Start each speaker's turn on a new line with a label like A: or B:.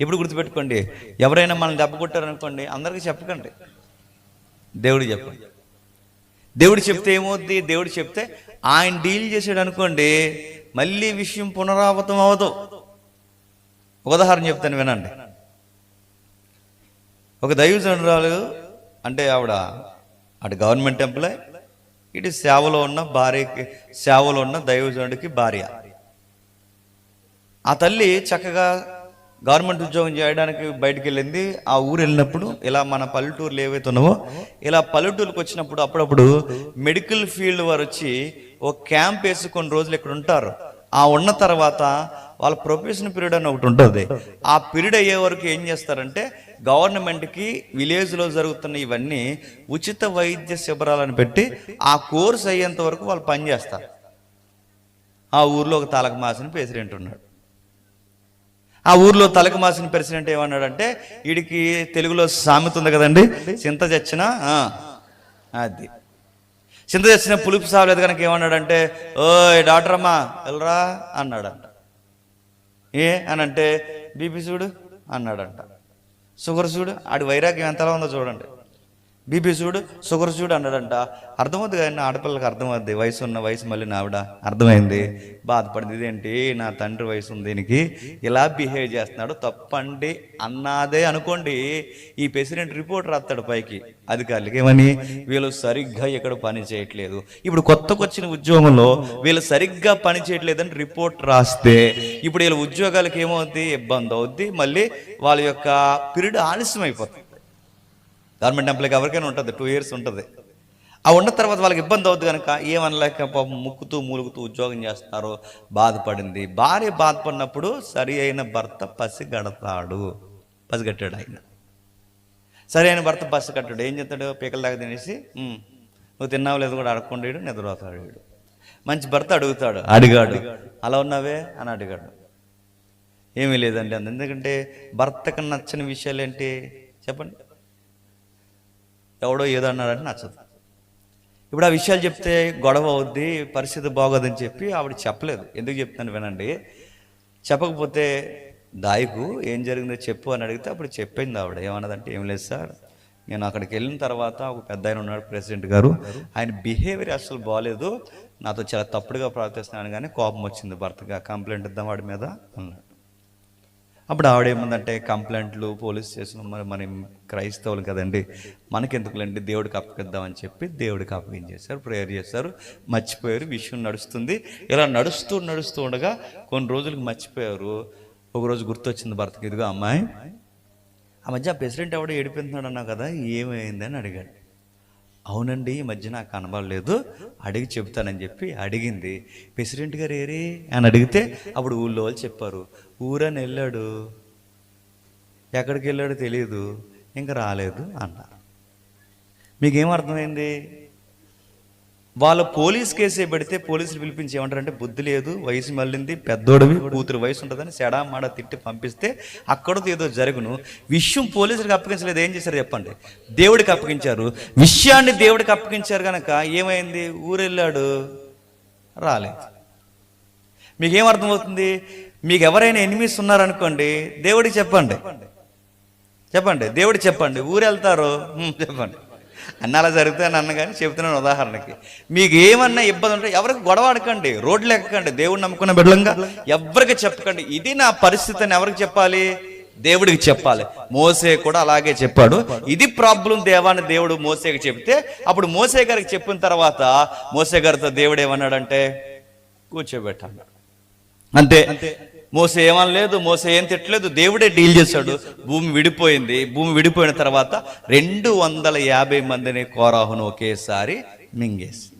A: ఇప్పుడు గుర్తుపెట్టుకోండి? ఎవరైనా మనం దెబ్బ కొట్టారనుకోండి అందరికీ చెప్పకండి. దేవుడు చెప్పండి. దేవుడు చెప్తే ఏమవుద్ది? దేవుడు చెప్తే ఆయన డీల్ చేసాడు అనుకోండి మళ్ళీ విషయం పునరావృతం అవ్వదు. ఉదాహరణ చెప్తాను వినండి. ఒక దైవజనురాలు అంటే ఆవిడ అటు గవర్నమెంట్ ఎంప్లాయ్ ఇటు సేవలో ఉన్న భార్యకి సేవలో ఉన్న దైవజనుడికి భార్య. ఆ తల్లి చక్కగా గవర్నమెంట్ ఉద్యోగం చేయడానికి బయటికి వెళ్ళింది ఆ ఊరు వెళ్ళినప్పుడు ఇలా మన పల్లెటూరులు ఏవైతే ఉన్నావో ఇలా పల్లెటూరుకి వచ్చినప్పుడు అప్పుడప్పుడు మెడికల్ ఫీల్డ్ వారు వచ్చి ఒక క్యాంప్ వేసి కొన్ని రోజులు ఇక్కడ ఉంటారు. ఆ ఉన్న తర్వాత వాళ్ళ ప్రొఫెషన్ పీరియడ్ అని ఒకటి ఉంటుంది. ఆ పీరియడ్ అయ్యే వరకు ఏం చేస్తారంటే గవర్నమెంట్కి విలేజ్లో జరుగుతున్న ఇవన్నీ ఉచిత వైద్య శిబిరాలను పెట్టి ఆ కోర్స్ అయ్యేంత వరకు వాళ్ళు పనిచేస్తారు. ఆ ఊర్లో ఒక తాలక మాసిన ప్రెసిడెంట్ ఉన్నాడు. ఆ ఊర్లో తలకు మాసిన ప్రెసిడెంట్ ఏమన్నాడంటే వీడికి తెలుగులో సామెత ఉంది కదండి చింత చచ్చిన అది. చింత చచ్చిన పులుపు సావలేదు కనుక ఏమన్నాడంటే ఓయ్ డాక్టర్ అమ్మా వెళ్ళరా అన్నాడంట. ఏ అని అంటే బీపీ చూడు అన్నాడంట. షుగర్ చూడు ఆడి వైరాగ్యం ఎంతలా ఉందో చూడండి. బీపీ చూడు షుగర్ చూడు అన్నాడంట. అర్థమవుతుంది కానీ ఆడపిల్లకి అర్థమవుద్ది. వయసు ఉన్న వయసు మళ్ళీ నావిడ అర్థమైంది. బాధపడింది. ఇదేంటి? నా తండ్రి వయసు ఉంది దీనికి. ఇలా బిహేవ్ చేస్తున్నాడు. తప్పండి అన్నాదే అనుకోండి ఈ ప్రెసిడెంట్ రిపోర్ట్ రాస్తాడు పైకి అధికారులకి. ఏమని? వీళ్ళు సరిగ్గా ఇక్కడ పని చేయట్లేదు. ఇప్పుడు కొత్తకు వచ్చిన ఉద్యోగంలో వీళ్ళు సరిగ్గా పని చేయట్లేదని రిపోర్ట్ రాస్తే ఇప్పుడు వీళ్ళ ఉద్యోగాలకు ఏమవుద్ది? ఇబ్బంది అవుద్ది. మళ్ళీ వాళ్ళ యొక్క పీరియడ్ ఆలస్యం అయిపోతుంది గవర్నమెంట్ ఎంప్లాయ్కి ఎవరికైనా ఉంటుంది టూ ఇయర్స్ ఉంటుంది. ఆ ఉన్న తర్వాత వాళ్ళకి ఇబ్బంది అవుద్ది కనుక ఏమనలేక పాపం ముక్కుతూ మూలుగుతూ ఉద్యోగం చేస్తారో బాధపడింది. భార్య బాధపడినప్పుడు సరి అయిన భర్త పసిగడతాడు పసిగట్టాడు ఆయన. సరి అయిన భర్త పసి కట్టాడు. ఏం చేస్తాడు? పీకల దాకా తినేసి "ఉమ్, నువ్వు తిన్నావు లేదు కూడా అడగకుండా నిద్రపోతాడు వీడు మంచి భర్త అడుగుతాడు. అడిగాడు. అలా ఉన్నావే? అని అడిగాడు. ఏమీ లేదండి అంత ఎందుకంటే భర్తకు నచ్చని విషయాలు ఏంటి? చెప్పండి. ఎవడో ఏదో అన్నాడంటే నచ్చదు. ఇప్పుడు ఆ విషయాలు చెప్తే గొడవ అవుద్ది పరిస్థితి బాగోదని చెప్పి ఆవిడ చెప్పలేదు. ఎందుకు చెప్తాను వినండి. చెప్పకపోతే దాయకు ఏం జరిగిందో చెప్పు అని అడిగితే అప్పుడు చెప్పింది ఆవిడ. ఏమన్నదంటే ఏం లేదు సార్ నేను అక్కడికి వెళ్ళిన తర్వాత ఒక పెద్ద ఆయన ఉన్నాడు ప్రెసిడెంట్ గారు. ఆయన బిహేవియర్ అసలు బాగాలేదు నాతో చాలా తప్పుడుగా ప్రవర్తిస్తున్నాను కానీ కోపం వచ్చింది భర్తగా. కంప్లైంట్ ఇద్దాం వాడి మీద అన్నాడు. అప్పుడు ఆవిడేముందంటే కంప్లైంట్లు పోలీస్ స్టేషన్ మరి మన క్రైస్తవులు కదండి మనకెందుకులేండి దేవుడికి అప్పగిద్దామని చెప్పి దేవుడికి అప్పగించేశారు ప్రేయర్ చేశారు మర్చిపోయారు విషయం నడుస్తుంది. ఇలా నడుస్తూ నడుస్తూ ఉండగా కొన్ని రోజులకు మర్చిపోయారు. ఒకరోజు గుర్తొచ్చింది భర్తకి ఇదిగో అమ్మాయి ఆ మధ్య ఆ ప్రెసిడెంట్ ఎవడో ఏడిపోతున్నాడు అన్నావు కదా ఏమైంది? అని అడిగాడు. అవునండి ఈ మధ్య నాకు కనబడలేదు. అడిగి చెబుతానని చెప్పి అడిగింది. ప్రెసిడెంట్ గారు ఏరి అని అడిగితే అప్పుడు ఊళ్ళో వాళ్ళు చెప్పారు ఊరని వెళ్ళాడు. ఎక్కడికి వెళ్ళాడో తెలియదు ఇంకా రాలేదు అన్నారు. మీకేం అర్థమైంది? వాళ్ళు పోలీస్ కేసే పెడితే పోలీసులు పిలిపించి ఏమంటారంటే బుద్ధి లేదు వయసు మళ్ళింది పెద్దోడివి కూతురు వయసు ఉంటుందని సెడా మాడ తిట్టి పంపిస్తే అక్కడ ఏదో జరుగును. విషయం పోలీసులకు అప్పగించలేదు. ఏం చేశారు చెప్పండి? దేవుడికి అప్పగించారు. విషయాన్ని దేవుడికి అప్పగించారు కనుక ఏమైంది? ఊరెళ్ళాడు. రాలేదు. మీకేం అర్థమవుతుంది? మీకు ఎవరైనా ఎనిమిస్ ఉన్నారనుకోండి దేవుడికి చెప్పండి. చెప్పండి. దేవుడికి చెప్పండి. ఊరు వెళ్తారు చెప్పండి. అన్న అలా జరుగుతాయని అన్న కానీ చెప్తున్నాను ఉదాహరణకి. మీకు ఏమన్నా ఇబ్బంది ఉంటే ఎవరికి గొడవ అడకండి రోడ్లు ఎక్కకండి దేవుడిని నమ్ముకున్న బిడ్డలంగా ఎవరికి చెప్పకండి. ఇది నా పరిస్థితి అని ఎవరికి చెప్పాలి? దేవుడికి చెప్పాలి. మోసే కూడా అలాగే చెప్పాడు. ఇది ప్రాబ్లం దేవాన్ని దేవుడు మోసేకి చెప్తే అప్పుడు మోసే గారికి చెప్పిన తర్వాత మోసే గారితో దేవుడు ఏమన్నాడంటే కూర్చోబెట్టాడు అంతే. మోసే ఏమనలేదు మోసే ఏం తిట్టలేదు దేవుడే డీల్ చేశాడు. భూమి విడిపోయింది. భూమి విడిపోయిన తర్వాత రెండు వందల యాభై మందిని కోరాహును ఒకేసారి మింగేసి